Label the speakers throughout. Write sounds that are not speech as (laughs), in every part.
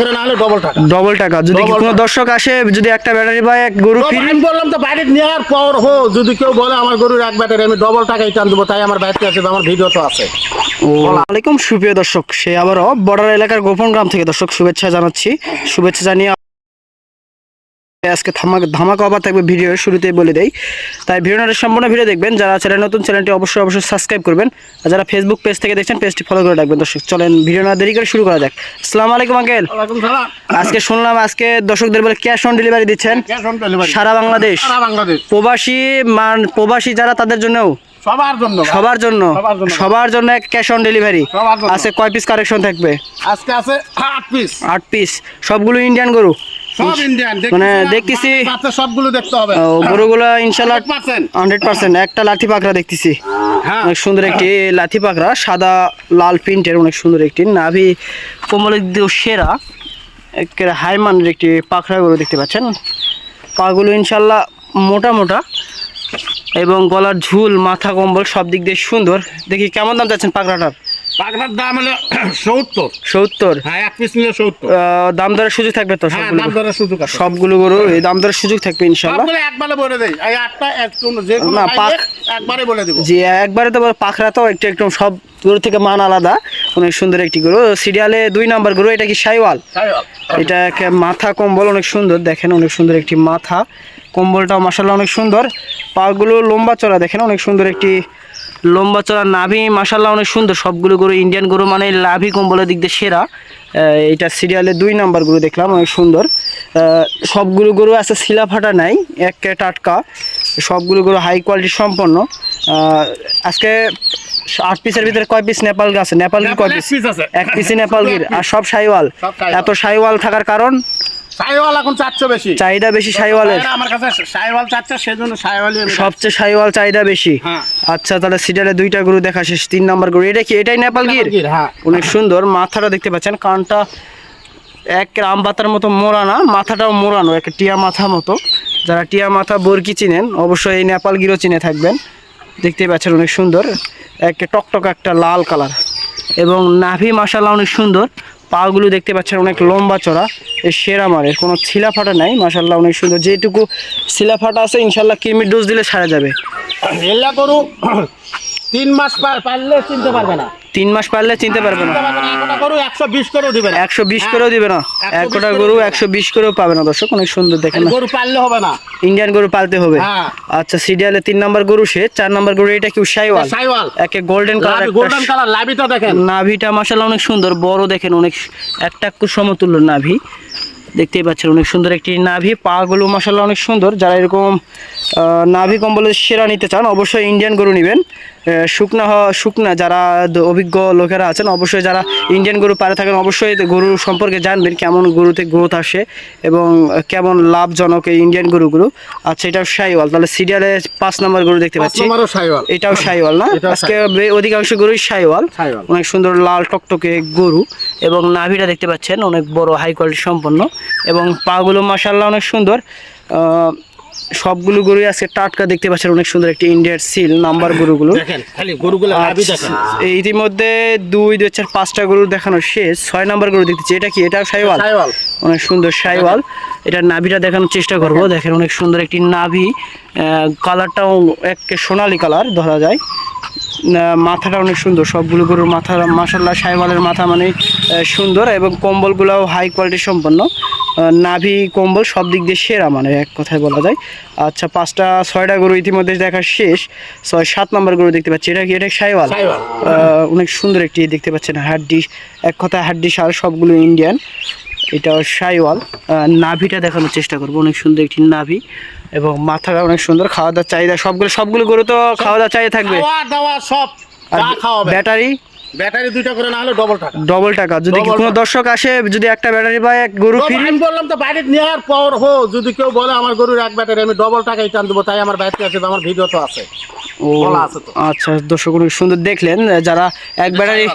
Speaker 1: করে না হলে ডবল টাকা।
Speaker 2: যদি কোনো দর্শক আসে যদি একটা ব্যাটারি বা এক গরু
Speaker 1: তো আমি বললাম তো বাইরে নেওয়ার পর হো যদি কেউ বলে আমার গরুর এক ব্যাটারি আমি ডবল টাকাই টান দেবো তাই আমার বাইরে আছে আমার ভিডিও তো আছে।
Speaker 2: আলাইকুম সুপ্রিয় দর্শক সে আবারও বর্ডার এলাকার গোপন গ্রাম থেকে দর্শক শুভেচ্ছা জানাচ্ছি। শুভেচ্ছা জানিয়ে আজকে ধামাকা ধামাকা অবাক থাকবে ভিডিও শুরুতেই বলে দেই। তাই ভিডিওটা সম্পূর্ণ ভিডিও দেখবেন। যারা চ্যানেল নতুন চ্যানেলটি অবশ্যই অবশ্যই সাবস্ক্রাইব করবেন। আর যারা ফেসবুক পেজ থেকে দেখছেন পেজটি ফলো করে রাখবেন। দর্শক চলেন ভিডিও না দেরি করে শুরু করা যাক। আসসালামু আলাইকুম আঙ্কেল। আজকে শুনলাম আজকে দর্শকদের বলে ক্যাশ অন ডেলিভারি দিচ্ছেন।
Speaker 1: ক্যাশ অন ডেলিভারি
Speaker 2: সারা বাংলাদেশ।
Speaker 1: সারা বাংলাদেশ।
Speaker 2: প্রবাসী মান প্রবাসী যারা তাদের জন্যও?
Speaker 1: সবার জন্য
Speaker 2: সবার জন্য।
Speaker 1: সবার জন্য।
Speaker 2: Cash on delivery. আছে কয় পিস কারেকশন থাকবে?
Speaker 1: আজকে আছে আট পিস
Speaker 2: আট পিস সবগুলো ইন্ডিয়ান গরু?
Speaker 1: সব ইন্ডিয়ান
Speaker 2: মানে দেখতেছি
Speaker 1: সবগুলো দেখতে হবে।
Speaker 2: গরুগুলো (laughs) ইনশাল্লাহ
Speaker 1: 100%
Speaker 2: হান্ড্রেড পার্সেন্ট। একটা লাঠি পাকড়া দেখতেছি।
Speaker 1: হ্যাঁ।
Speaker 2: অনেক সুন্দর একটি লাঠি পাকড়া সাদা লাল প্রিন্টের অনেক সুন্দর একটি নাভি সেরা। হাই মানের একটি দেখতে পাচ্ছেন। পাগুলো ইনশাল্লাহ মোটা মোটা এবং গলার ঝুল মাথা কম্বল সব দিক দিয়ে সুন্দর। দেখি কেমন দাম যাচ্ছেন পাকড়াটার?
Speaker 1: দাম হলো (clears throat) সত্তর।
Speaker 2: সত্তর?
Speaker 1: হ্যাঁ এক পিস নিলে সত্তর।
Speaker 2: দাম দরের সুযোগ থাকবে তো
Speaker 1: হ্যাঁ
Speaker 2: সবগুলো?
Speaker 1: দাম দরের সুযোগ
Speaker 2: সবগুলো গরু এই দাম দরের সুযোগ থাকবে ইনশাল্লাহ
Speaker 1: সবগুলো একবারে বলে দেই। এই আটটা যে
Speaker 2: না, পাক-
Speaker 1: একবারে বলে দেবো।
Speaker 2: জি একবারে তো পাখরা তো একটু একটু সব গরু থেকে মান আলাদা। অনেক সুন্দর একটি গরু। সিরিয়ালে দুই নাম্বার গরু এটা কি সাইওয়াল? এটা মাথা কম্বল অনেক সুন্দর। দেখেন অনেক সুন্দর একটি মাথা। কম্বলটাও মাসাল্লাহ অনেক সুন্দর। পাগুলো লম্বা চড়া দেখেন অনেক সুন্দর একটি লম্বা চড়া নাভি মাসাল্লাহ অনেক সুন্দর। সবগুলো গরু ইন্ডিয়ান গরু মানে লাভি কম্বলের দিক দিয়ে সেরা। এটা সিরিয়ালে দুই নাম্বার গরু দেখলাম অনেক সুন্দর। সবগুলো গরু আছে শিলা ফাটা নাই এক টাটকা। সবগুলো গরু হাই কোয়ালিটি সম্পন্ন। আজকে আট পিসের ভিতরে কয় পিস নেপাল আছে? নেপাল কয় পিস এক পিসই নেপাল গির। আর সব সাইওয়াল। এত সাইওয়াল থাকার কারণ?
Speaker 1: সাইওয়াল এখন বেশি।
Speaker 2: চাহিদা বেশি সাইওয়ালের
Speaker 1: ভাইয়েরা আমার কাছে সাইওয়াল চাচ্ছে সেজন্য সাইওয়ালই
Speaker 2: সবচেয়ে সাইওয়াল চাহিদা বেশি।
Speaker 1: হ্যাঁ।
Speaker 2: আচ্ছা তাহলে দুইটা গরু দেখা শেষ তিন নাম্বার গরু। এটা কি? এটাই নেপাল গির?
Speaker 1: হ্যাঁ।
Speaker 2: অনেক সুন্দর মাথাটা দেখতে পাচ্ছেন কানটা এক আম পাতার মতো মোড়ানা মাথাটাও মোড়ানো এক টিয়া মাথা মতো। যারা টিয়া মাথা বরকি চিনেন অবশ্যই এই নেপাল গিরও চিনে থাকবেন। দেখতেই পাচ্ছেন অনেক সুন্দর এক টকটক একটা লাল কালার। এবং নাভি মাসালা অনেক সুন্দর। পাগুলো দেখতে পাচ্ছেন, অনেক লম্বা চড়া। সেরা মারের কোনো ছিলা ফাটা নাই মাসাল্লাহ অনেক সুন্দর। যেটুকু ছিলা ফাটা আছে ইনশাল্লাহ কিমির ডোজ দিলে সারা যাবে।
Speaker 1: এলা গরু তিন মাস পারলে চিনতে পারবে না।
Speaker 2: তিন মাস পারলে চিনতে পারবে না।
Speaker 1: একটা একশো বিশ করেও দিবে না।
Speaker 2: একশো বিশ করেও দিবে না। এক কোটা গরু একশো বিশ করেও পাবে না দর্শক অনেক সুন্দর দেখেন
Speaker 1: গরু পাললে হবে না।
Speaker 2: ইন্ডিয়ান গরু পালতে হবে।
Speaker 1: হ্যাঁ।
Speaker 2: আচ্ছা সিরিয়ালে তিন নাম্বার গরু সে চার নাম্বার গরু এটা কি সাইওয়াল
Speaker 1: সাইওয়াল।
Speaker 2: একে গোল্ডেন কালার
Speaker 1: গোল্ডেন কালার লাভিটা দেখেন।
Speaker 2: নাভিটা মাসাল্লাহ অনেক সুন্দর বড় দেখেন অনেক একটা সমতুল্য নাভি। দেখতেই পাচ্ছেন অনেক সুন্দর একটি নাভি পাগুলো মাসাল্লাহ অনেক সুন্দর। যারা এরকম আহ, নাভি কম্বলের সেরা নিতে চান অবশ্যই ইন্ডিয়ান গরু নেবেন। শুকনা হওয়া শুকনা যারা অভিজ্ঞ লোকেরা আছেন অবশ্যই যারা ইন্ডিয়ান গরু পারে থাকেন অবশ্যই গরু সম্পর্কে জানবেন কেমন গরুতে গ্রোথ আসে এবং কেমন লাভজনক এই ইন্ডিয়ান গরুগুলো আচ্ছা এটাও সাইওয়াল। তাহলে সিরিয়ালে পাঁচ নম্বর গরু দেখতে পাচ্ছি। এটাও সাইওয়াল না? আজকে অধিকাংশ গরুই সাইওয়াল। অনেক সুন্দর লাল টকটকে গরু এবং নাভিটা দেখতে পাচ্ছেন অনেক বড় হাই কোয়ালিটি সম্পন্ন এবং পাগুলো মাসাল্লাহ অনেক সুন্দর। সবগুলো গরু আজকে টাটকা দেখতে পাচ্ছেন অনেক সুন্দর একটি ইন্ডিয়ার সিল নাম্বার গরুগুলো। ইতিমধ্যে দুই দুই চার পাঁচটা গরু দেখানো শেষ। ছয় নাম্বার গরু দেখতেছি এটা কি? এটা সাইওয়াল? অনেক সুন্দর সাইওয়াল। এটা নাভিটা দেখানোর চেষ্টা করব। দেখেন অনেক সুন্দর একটি নাভি। কালারটাও এক সোনালী কালার ধরা যায়। মাথাটা অনেক সুন্দর। সবগুলো গরুর মাথা মাসাল্লাহ সাইওয়ালের মাথা মানে সুন্দর এবং কম্বলগুলোও হাই কোয়ালিটি সম্পন্ন। নাভি কম্বল সব দিক দিয়ে সেরা মানে এক কথায় বলা যায়। আচ্ছা পাঁচটা ছয়টা গরু ইতিমধ্যে দেখা শেষ। ছয় সাত নম্বর গরু দেখতে পাচ্ছি। এটা কি? এটা সাইওয়াল। অনেক সুন্দর একটি দেখতে পাচ্ছেন হাড্ডি। এক কথায় হাড্ডি সার সবগুলো ইন্ডিয়ান। এটা সাইওয়াল। নাভিটা দেখানোর চেষ্টা করব। অনেক সুন্দর একটি নাভি এবং মাথাটা অনেক সুন্দর। খাওয়া দাওয়ার চাহিদা সবগুলো সবগুলো গরু তো খাওয়া দাওয়ার চাহিদা থাকবে।
Speaker 1: খাওয়া দাওয়া সব
Speaker 2: আর ব্যাটারি?
Speaker 1: ব্যাটারি দুইটা করে না হলে ডবল টাকা।
Speaker 2: ডবল টাকা। যদি কোনো দর্শক আসে যদি একটা ব্যাটারি বা এক গরু ফ্রি।
Speaker 1: আমি বললাম তো বাইরে নেওয়ার পর হো যদি কেউ বলে আমার গরুর এক ব্যাটারি আমি ডবল টাকাই টান দেবো তাই আমার বাইরে আছে আমার ভিডিও তো আছে।
Speaker 2: আচ্ছা দর্শক অনেক সুন্দর দেখলেন যারা এক ব্যাটারি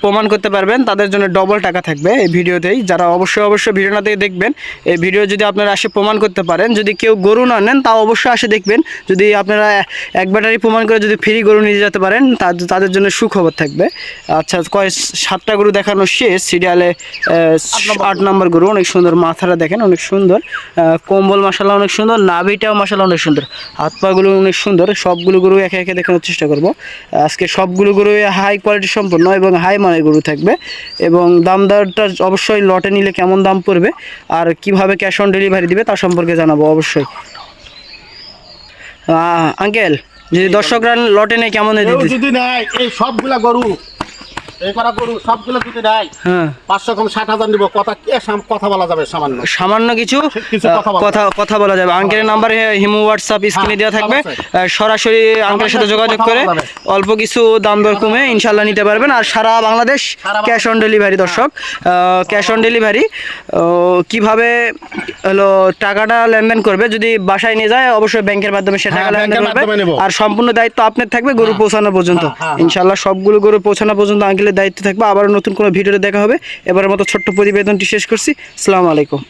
Speaker 2: প্রমাণ করতে পারবেন তাদের জন্য ডবল টাকা থাকবে এই ভিডিওতেই। যারা অবশ্যই অবশ্যই ভিডিওটা থেকে দেখবেন এই ভিডিও যদি আপনারা আসে প্রমাণ করতে পারেন যদি কেউ গরু না নেন তাও অবশ্যই আসে দেখবেন। যদি আপনারা এক ব্যাটারি প্রমাণ করে যদি ফ্রি গরু নিয়ে যেতে পারেন তা- তাদের জন্য সুখবর থাকবে। আচ্ছা কয় সাতটা গরু দেখানো শেষ সিরিয়ালে আট নম্বর গরু। অনেক সুন্দর মাথাটা দেখেন অনেক সুন্দর। কম্বল মশলা অনেক সুন্দর নাভিটাও মশলা অনেক সুন্দর হাত পাগুলো অনেক সুন্দর সবগুলো গরু একে একে দেখানোর চেষ্টা করব। আজকে সবগুলো গরু হাই কোয়ালিটি সম্পন্ন এবং হাই মানের গরু থাকবে এবং দাম দরটা অবশ্যই লটে নিলে কেমন দাম পড়বে আর কীভাবে ক্যাশ অন ডেলিভারি দিবে তার সম্পর্কে জানাব অবশ্যই। আঙ্কেল যদি দর্শকরা লটে নেই কেমন
Speaker 1: যদি নেয় এই সবগুলা গরু এই করা গরু সবগুলো যদি নেয়
Speaker 2: হ্যাঁ।
Speaker 1: পাঁচশো কম ষাট হাজার নিবো। কথা কথা বলা যাবে সামান্য।
Speaker 2: সামান্য কিছু
Speaker 1: কিছু কথা
Speaker 2: কথা কথা বলা যাবে। আঙ্কেলের নাম্বারে হিমু হোয়াটসঅ্যাপ স্ক্রিনে দেওয়া থাকবে। সরাসরি আঙ্কেলের সাথে
Speaker 1: সাথে
Speaker 2: যোগাযোগ করে অল্প কিছু দাম দর কমে ইনশাল্লাহ নিতে পারবেন। আর সারা বাংলাদেশ ক্যাশ অন ডেলিভারি দর্শক। ক্যাশ অন ডেলিভারি কীভাবে হলো টাকাটা লেনদেন করবে যদি বাসায় নিয়ে যায় অবশ্যই ব্যাংকের মাধ্যমে সে
Speaker 1: হ্যাঁ,
Speaker 2: টাকা লেনদেন করবে। আর সম্পূর্ণ দায়িত্ব আপনার থাকবে গরু পৌঁছানো পর্যন্ত।
Speaker 1: হ্যাঁ, হ্যাঁ, হ্যাঁ।
Speaker 2: ইনশাল্লাহ সবগুলো গরু পৌঁছানো পর্যন্ত আঙ্কেলের দায়িত্বে থাকব। আবারও নতুন কোনো ভিডিওতে দেখা হবে। এবারের মতো ছোট্ট প্রতিবেদনটি শেষ করছি। সালামু আলাইকুম।